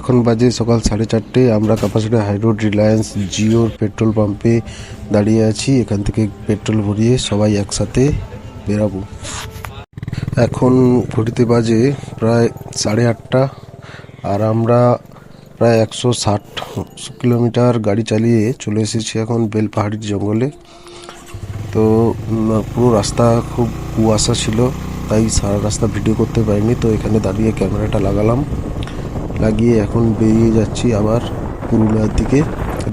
এখন বাজে সকাল সাড়ে চারটে, আমরা কাপাসিটি হাইরোড রিলায়েন্স জিওর পেট্রোল পাম্পে দাঁড়িয়ে আছি, এখান থেকে পেট্রোল ভরিয়ে সবাই একসাথে বেরাবো। এখন ঘড়িতে বাজে প্রায় সাড়ে আটটা, আর আমরা প্রায় একশো ষাট কিলোমিটার গাড়ি চালিয়ে চলে এসেছি এখন বেলপাহাড়ির জঙ্গলে। তো পুরো রাস্তা খুব কুয়াশা ছিল, তাই সারা রাস্তা ভিডিও করতে পারিনি, তো এখানে দাঁড়িয়ে ক্যামেরাটা লাগালাম। লাগিয়ে এখন বেরিয়ে যাচ্ছি আবার পুরুলিয়ার দিকে।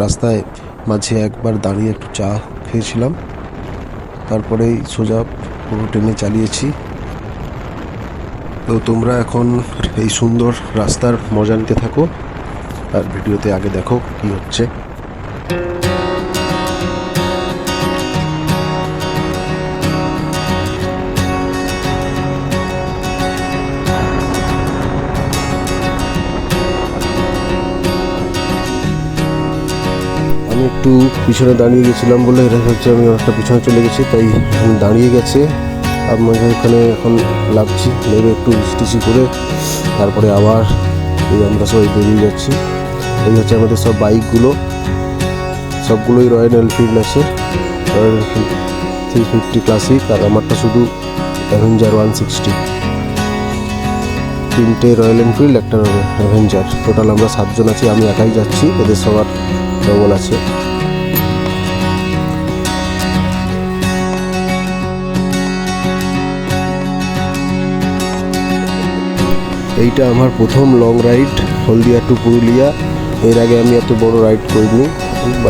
রাস্তায় মাঝে একবার দাঁড়িয়ে একটু চা খেয়েছিলাম। তারপরেই সোজা পুরো ট্রেনে চালিয়েছি। তো তোমরা এখন এই সুন্দর রাস্তার মজা নিতে থাকো আর ভিডিওতে আগে দেখো কি হচ্ছে। একটু পিছনে দাঁড়িয়ে গেছিলাম বলে এটা হচ্ছে আমি অনেকটা পিছনে চলে গেছি, তাই দাঁড়িয়ে গেছে। আমরা এখানে এখন লাগছি, নেবে একটু টিসি করে। তারপরে আবার এই আমরা সবাই বেরিয়ে যাচ্ছি। এই হচ্ছে আমাদের সব বাইকগুলো। সবগুলোই রয়্যাল এনফিল্ড আছে। Royal Enfield three fifty classic আর আমারটা শুধু অ্যাভেঞ্জার ওয়ান সিক্সটি তিনটে রয়্যাল এনফিল্ড একটা অ্যাভেঞ্জার টোটাল আমরা সাতজন আছি, আমি একাই যাচ্ছি। এদের সবার ডবল আছে। এইটা আমার প্রথম long ride Haldia to Purulia. এর আগে আমি এত বড় রাইড করিনি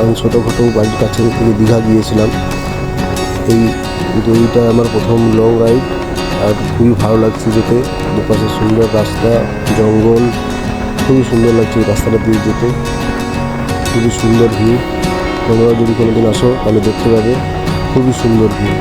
আমি ছোটোখাটো বাড়ির কাছে থেকে দীঘা গিয়েছিলাম। এই এইটা আমার প্রথম লং রাইড আর খুবই ভালো লাগছে যেতে। দুপাশে সুন্দর রাস্তা, জঙ্গল, খুবই সুন্দর লাগছে এই রাস্তাটা দিয়ে যেতে। খুবই সুন্দর ভিউ তোমরাও যদি কোনোদিন আসো, তাহলে দেখতে পাবে। খুবই সুন্দর ভিউ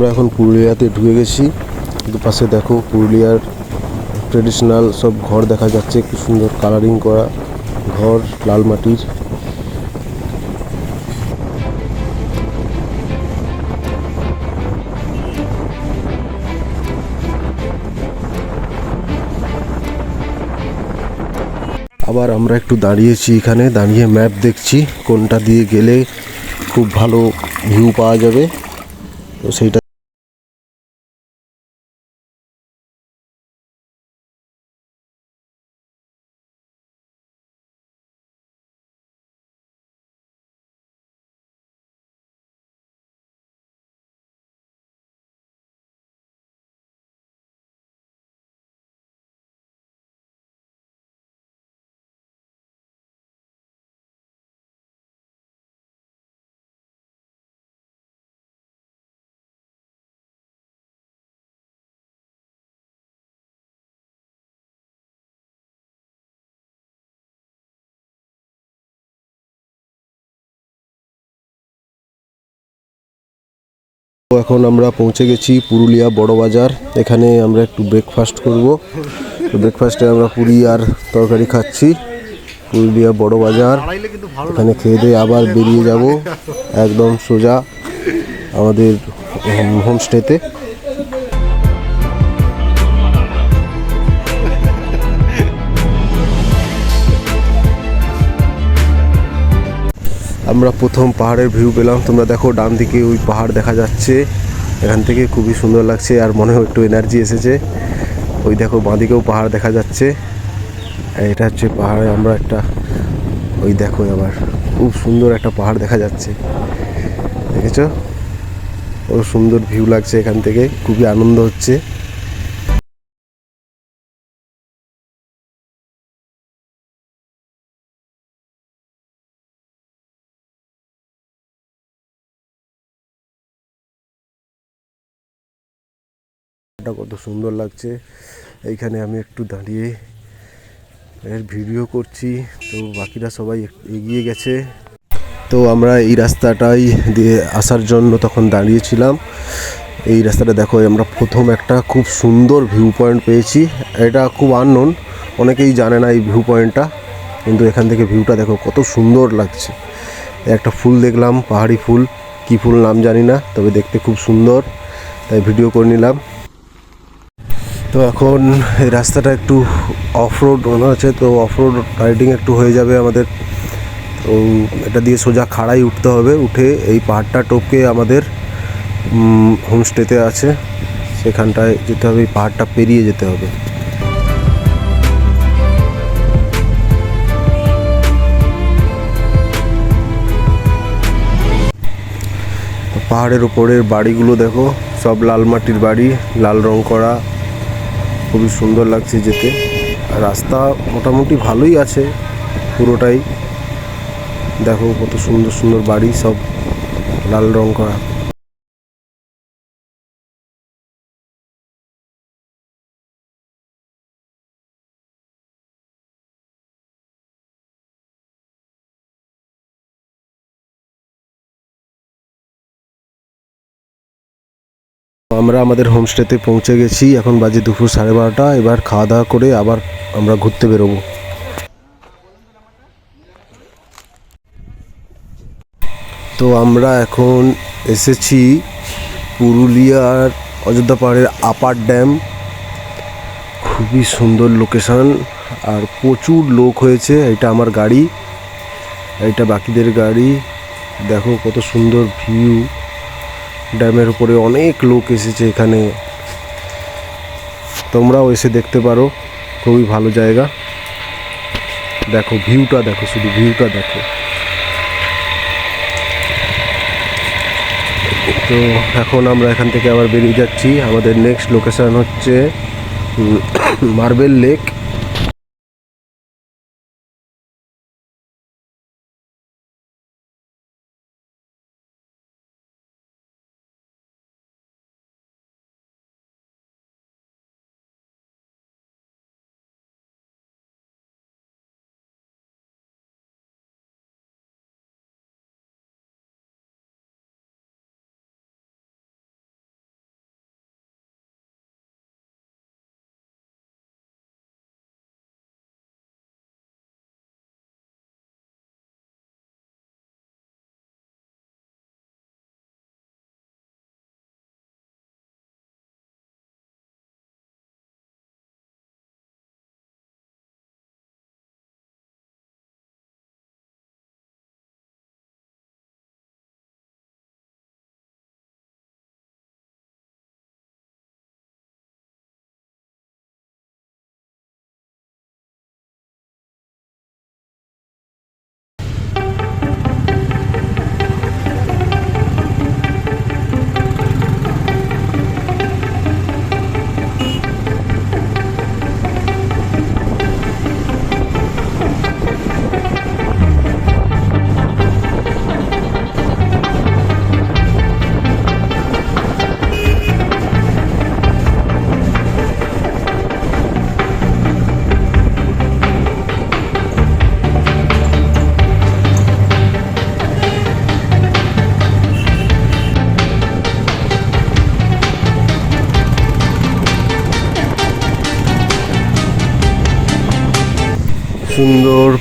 আমরা এখন পুরুলিয়াতে ঢুকে গেছি। দুপাশে দেখো পুরুলিয়ার ট্রেডিশনাল সব ঘর দেখা যাচ্ছে, কি সুন্দর কালারিং করা ঘর, লাল মাটির। আবার আমরা একটু দাঁড়িয়েছি এখানে, দাঁড়িয়ে ম্যাপ দেখছি, কোনটা দিয়ে গেলে খুব ভালো ভিউ পাওয়া যাবে। তো সেইটা এখন আমরা পৌঁছে গেছি পুরুলিয়া বড় বাজার। এখানে আমরা একটু ব্রেকফাস্ট করব। ব্রেকফাস্টে আমরা পুরি আর তরকারি খাচ্ছি। পুরুলিয়া বড় বাজার। এখানে খেয়ে দিয়ে আবার বেরিয়ে যাব। একদম সোজা আমাদের হোম- হোমস্টেতে আমরা প্রথম পাহাড়ের ভিউ পেলাম। তোমরা দেখো, ডান দিকে ওই পাহাড় দেখা যাচ্ছে। এখান থেকে খুবই সুন্দর লাগছে আর মনে হয় একটু এনার্জি এসেছে। ওই দেখো বাঁদিকেও পাহাড় দেখা যাচ্ছে। আর এটা হচ্ছে পাহাড়ে আমরা একটা, ওই দেখো আবার, খুব সুন্দর একটা পাহাড় দেখা যাচ্ছে। দেখেছ? ও সুন্দর ভিউ লাগছে এখান থেকে, খুবই আনন্দ হচ্ছে। এটা কত সুন্দর লাগছে। এইখানে আমি একটু দাঁড়িয়ে এর ভিডিও করছি। তো বাকিরা সবাই এগিয়ে গেছে। তো আমরা এই রাস্তাটাই দিয়ে আসার জন্য তখন দাঁড়িয়েছিলাম। এই রাস্তাটা দেখো আমরা প্রথম একটা খুব সুন্দর ভিউ পয়েন্ট পেয়েছি। এটা খুব আননোন অনেকেই জানে না এই ভিউ পয়েন্টটা কিন্তু এখান থেকে ভিউটা দেখো, কত সুন্দর লাগছে। একটা ফুল দেখলাম, পাহাড়ি ফুল। কি ফুল নাম জানি না, তবে দেখতে খুব সুন্দর। তাই ভিডিও করে নিলাম। তো এখন এই রাস্তাটা একটু অফ রোড মনে হচ্ছে তো অফ রোড রাইডিং একটু হয়ে যাবে আমাদের। তো এটা দিয়ে সোজা খাড়াই উঠতে হবে, উঠে এই পাহাড়টা টপকে আমাদের হোমস্টেতে আছে। সেখানটায় যেতে হবে, এই পাহাড়টা পেরিয়ে যেতে হবে। পাহাড়ের উপরের বাড়িগুলো দেখো, সব লাল মাটির বাড়ি, লাল রং করা। খুবই সুন্দর লাগছে যেতে। রাস্তা মোটামুটি ভালোই আছে পুরোটাই। দেখো কত সুন্দর সুন্দর বাড়ি সব লাল রং করা। আমরা আমাদের হোমস্টেতে পৌঁছে গেছি, এখন বাজে দুপুর সাড়ে বারোটা, এবার খাওয়া দাওয়া করে আবার আমরা ঘুরতে বেরোবো। তো আমরা এখন এসেছি পুরুলিয়ার অযোধ্যা পাহাড়ের আপার ড্যাম। খুবই সুন্দর লোকেশন, আর প্রচুর লোক হয়েছে, এটা আমার গাড়ি, এটা বাকিদের গাড়ি। দেখো কত সুন্দর ভিউ। ড্যামের উপরে অনেক লোক এসেছে এখানে। তোমরাও এসে দেখতে পারো, খুবই ভালো জায়গা। দেখো ভিউটা, দেখো শুধু ভিউটা দেখো। তো এখন আমরা এখান থেকে আবার বেরিয়ে যাচ্ছি। আমাদের নেক্সট লোকেশান হচ্ছে মার্বেল লেক।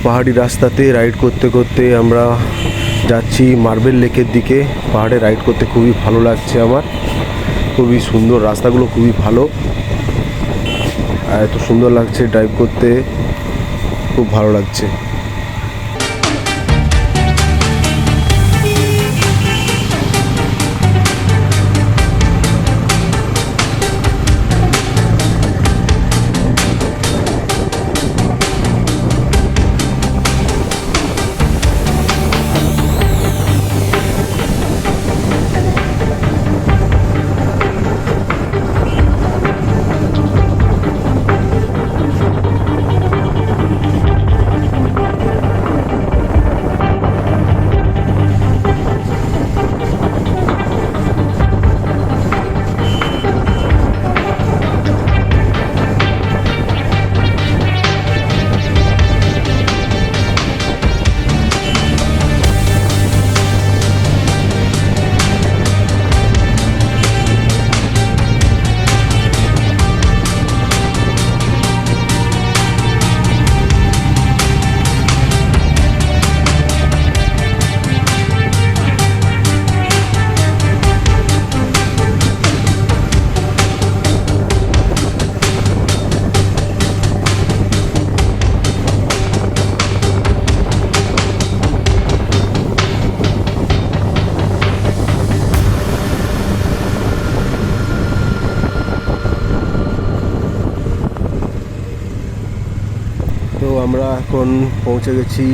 পাহাড়ি রাস্তাতে রাইড করতে করতে আমরা যাচ্ছি মার্বেল লেকের দিকে। পাহাড়ে রাইড করতে খুবই ভালো লাগছে আমার। খুবই সুন্দর, রাস্তাগুলো খুবই ভালো। আর এত সুন্দর লাগছে ড্রাইভ করতে। খুব ভালো লাগছে। এখন পৌঁছে গেছি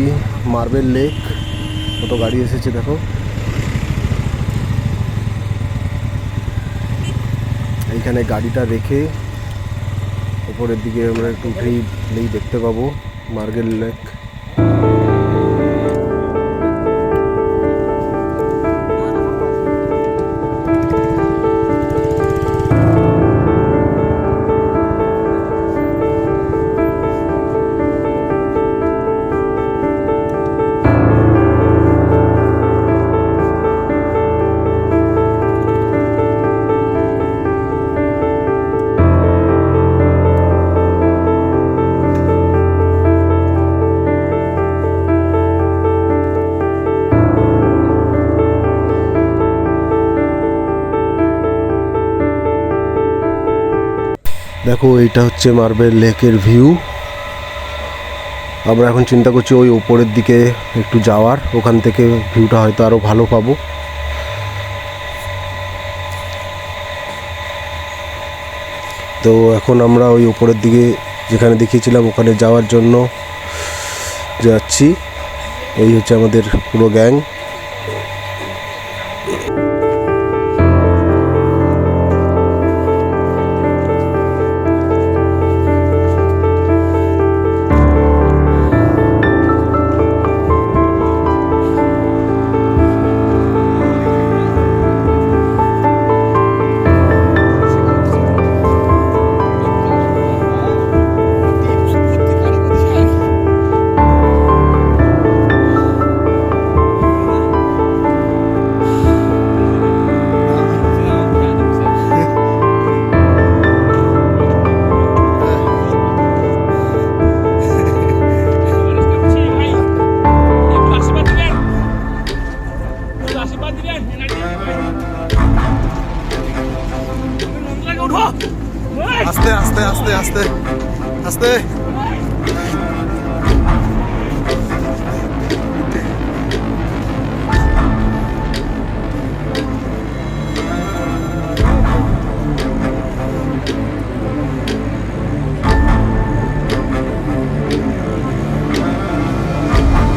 মার্বেল লেক। কত গাড়ি এসেছে দেখো। এইখানে গাড়িটা রেখে উপরের দিকে আমরা একটু উঠেই দেখতে পাবো মার্বেল লেক। দেখো এইটা হচ্ছে মার্বেল লেকের ভিউ আমরা এখন চিন্তা করছি ওই ওপরের দিকে একটু যাওয়ার। ওখান থেকে ভিউটা হয়তো আরও ভালো পাবো। তো এখন আমরা ওই ওপরের দিকে যেখানে দেখিয়েছিলাম, ওখানে যাওয়ার জন্য যাচ্ছি। এই হচ্ছে আমাদের পুরো গ্যাং।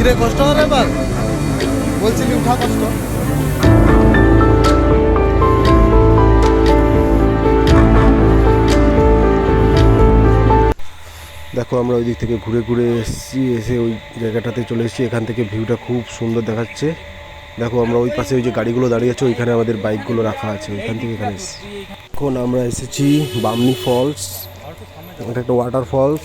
কিরে কষ্ট হবে এবার বলছিলি উঠা কষ্ট। দেখো, আমরা ওই দিক থেকে ঘুরে ঘুরে এসেছি, এসে ওই জায়গাটাতে চলে এসেছি। এখান থেকে ভিউটা খুব সুন্দর দেখাচ্ছে। দেখো, আমরা ওই পাশে ওই যে গাড়িগুলো দাঁড়িয়ে আছে, ওইখানে আমাদের বাইকগুলো রাখা আছে। ওইখান থেকে এখানে এসেছি। এখন আমরা এসেছি বামনি ফলস। এটা একটা ওয়াটার ফলস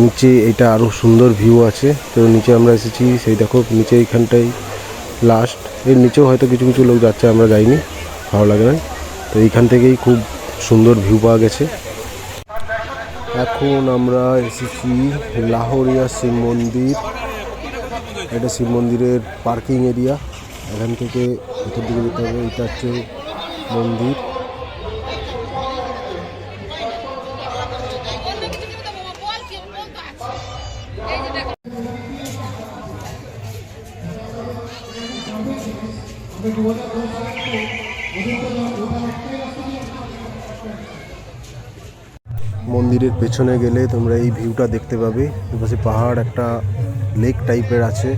নিচে এটা আরও সুন্দর ভিউ আছে। তো নিচে আমরা এসেছি, সেই দেখো, নিচে এইখানটাই লাস্ট এর নিচেও হয়তো কিছু কিছু লোক যাচ্ছে, আমরা যাইনি, ভালো লাগে না। তো এইখান থেকেই খুব সুন্দর ভিউ পাওয়া গেছে। এখন আমরা এসেছি লাহোরিয়া শিব মন্দির। এটা শিব মন্দিরের পার্কিং এরিয়া এখান থেকে ভেতর দিকে যেতে হবে, এটা হচ্ছে মন্দির। পেছনে গেলে তোমরা এই ভিউটা দেখতে পাবে। এপাশে পাহাড়, একটা লেক টাইপের আছে।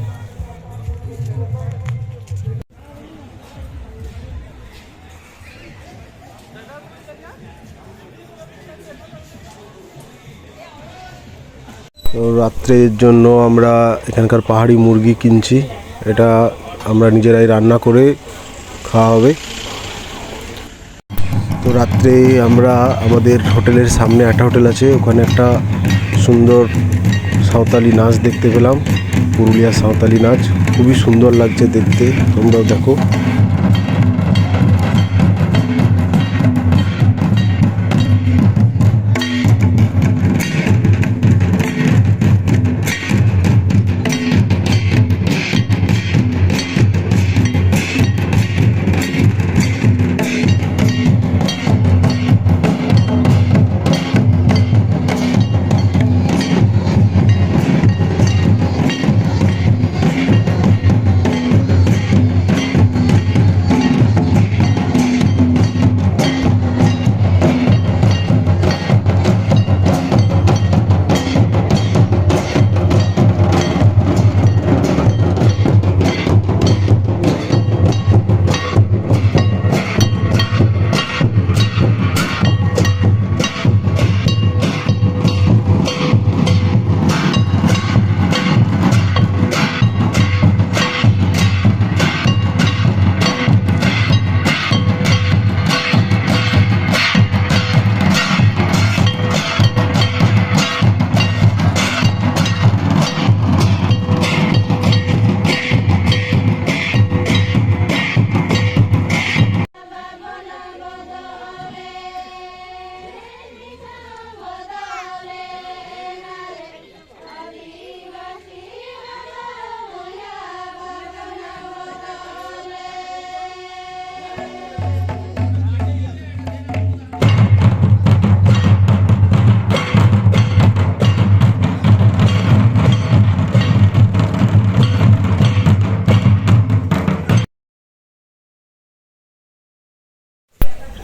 রাত্রের জন্য আমরা এখানকার পাহাড়ি মুরগি কিনছি। এটা আমরা নিজেরাই রান্না করে খাওয়া হবে। রাত্রে আমরা আমাদের হোটেলের সামনে একটা হোটেল আছে, ওখানে একটা সুন্দর সাঁওতালি নাচ দেখতে পেলাম পুরুলিয়া সাঁওতালি নাচ। খুবই সুন্দর লাগছে দেখতে, তোমরাও দেখো।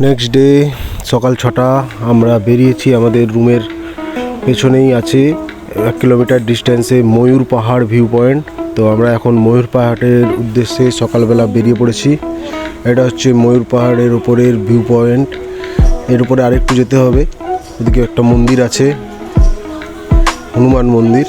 নেক্সট ডে সকাল ছটা, আমরা বেরিয়েছি, আমাদের রুমের পেছনেই আছে, এক কিলোমিটার ডিস্টেন্সে ময়ূর পাহাড় ভিউ পয়েন্ট তো আমরা এখন ময়ূর পাহাড়ের উদ্দেশ্যে সকালবেলা বেরিয়ে পড়েছি। এটা হচ্ছে ময়ূর পাহাড়ের উপরের ভিউ পয়েন্ট এর উপরে আরেকটু যেতে হবে। ওদিকে একটা মন্দির আছে, হনুমান মন্দির।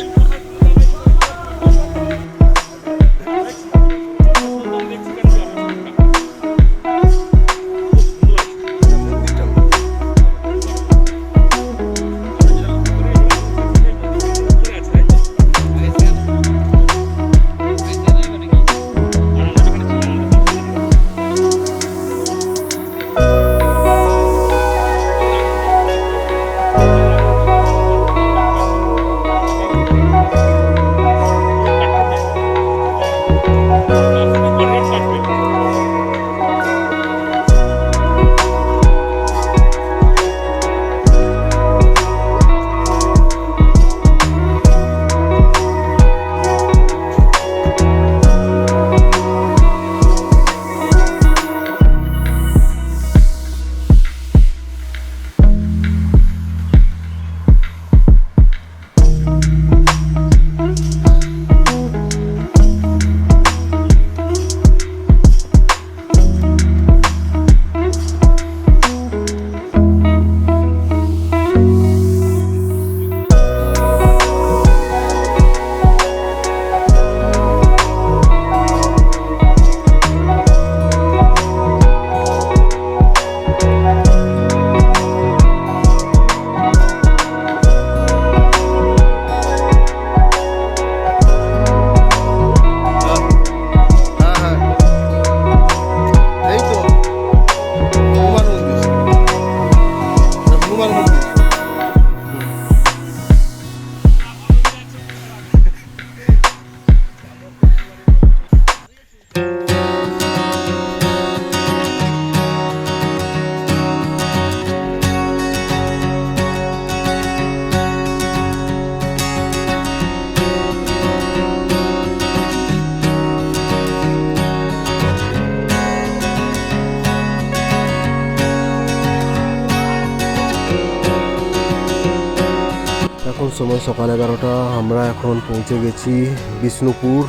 সময় সকাল এগারোটা, আমরা এখন পৌঁছে গেছি বিষ্ণুপুর।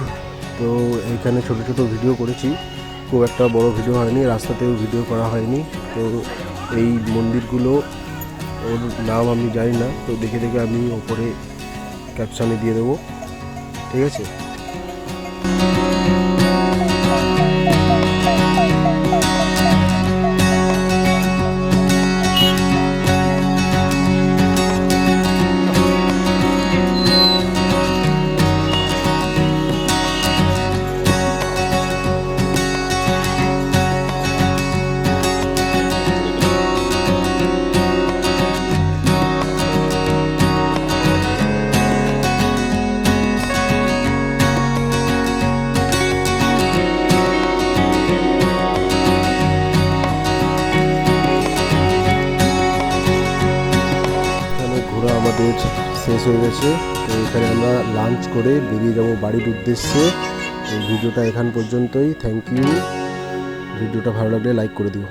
তো এখানে ছোট ছোট ভিডিও করেছি। খুব একটা বড় ভিডিও হয়নি, রাস্তাতেও ভিডিও করা হয়নি। তো এই মন্দিরগুলো, ওর নাম আমি জানি না। তো দেখে দেখে আমি ওপরে ক্যাপশানে দিয়ে দেবো। ঠিক আছে? করে বেরিয়ে যাব বাড়ির উদ্দেশ্যে। এই ভিডিওটা এখান পর্যন্তই। থ্যাংক ইউ ভিডিওটা ভালো লাগলে লাইক করে দিও।